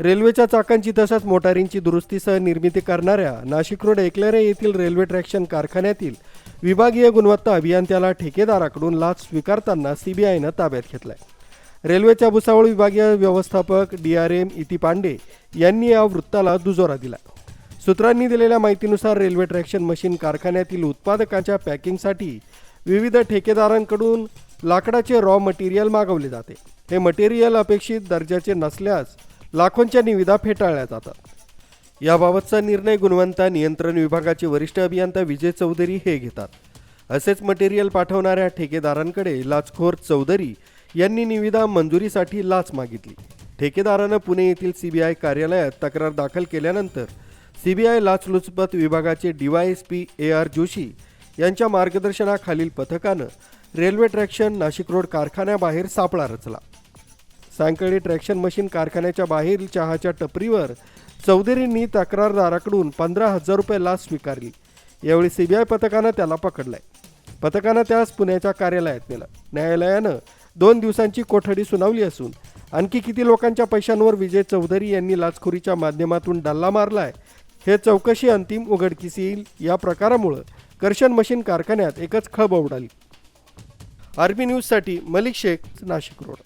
रेल्वेच्या चाकांची तसंच मोटारींची दुरुस्तीसह निर्मिती करणाऱ्या नाशिक रोड एकलेरे येथील रेल्वे ट्रॅक्शन कारखान्यातील विभागीय गुणवत्ता अभियंत्याला ठेकेदाराकडून लाच स्वीकारताना सीबीआयनं ताब्यात घेतलाय. रेल्वेच्या भुसावळ विभागीय व्यवस्थापक डी आर एम इति पांडे यांनी या वृत्ताला दुजोरा दिला सूत्रांनी दिलेल्या माहितीनुसार रेल्वे ट्रॅक्शन मशीन कारखान्यातील उत्पादकांच्या पॅकिंगसाठी विविध ठेकेदारांकडून लाकडाचे रॉ मटेरियल मागवले जाते. हे मटेरियल अपेक्षित दर्जाचे नसल्यास लाखोंच्या निविदा फेटाळल्या जातात. याबाबतचा निर्णय गुणवत्ता नियंत्रण विभागाचे वरिष्ठ अभियंता विजय चौधरी हे घेतात. असेच मटेरियल पाठवणाऱ्या ठेकेदारांकडे लाचखोर चौधरी यांनी निविदा मंजुरीसाठी लाच मागितली. ठेकेदारानं पुणे येथील सीबीआय कार्यालयात तक्रार दाखल केल्यानंतर सीबीआय लाचलुचपत विभागाचे डीवायएसपी ए आर जोशी यांच्या मार्गदर्शनाखालील पथकानं रेल्वे ट्रॅक्शन नाशिक रोड कारखान्याबाहेर सापळा रचला. सायंकाळी ट्रॅक्शन मशीन कारखान्याच्या बाहेर चहाच्या टपरीवर चौधरींनी तक्रारदाराकडून पंधरा हजार रुपये लाच स्वीकारली. यावेळी सीबीआय पथकानं त्याला पकडलंय. पथकानं त्यास पुण्याच्या कार्यालयात नेलं. न्यायालयानं दोन दिवसांची कोठडी सुनावली असून आणखी किती लोकांच्या पैशांवर विजय चौधरी यांनी लाचखोरीच्या माध्यमातून डल्ला मारलाय हे चौकशी अंतिम उघडकीस येईल. या प्रकारामुळं कर्शन मशीन कारखान्यात एकच खळबळ उडाली आर्मी न्यूजसाठी मलिक शेख नाशिक रोड.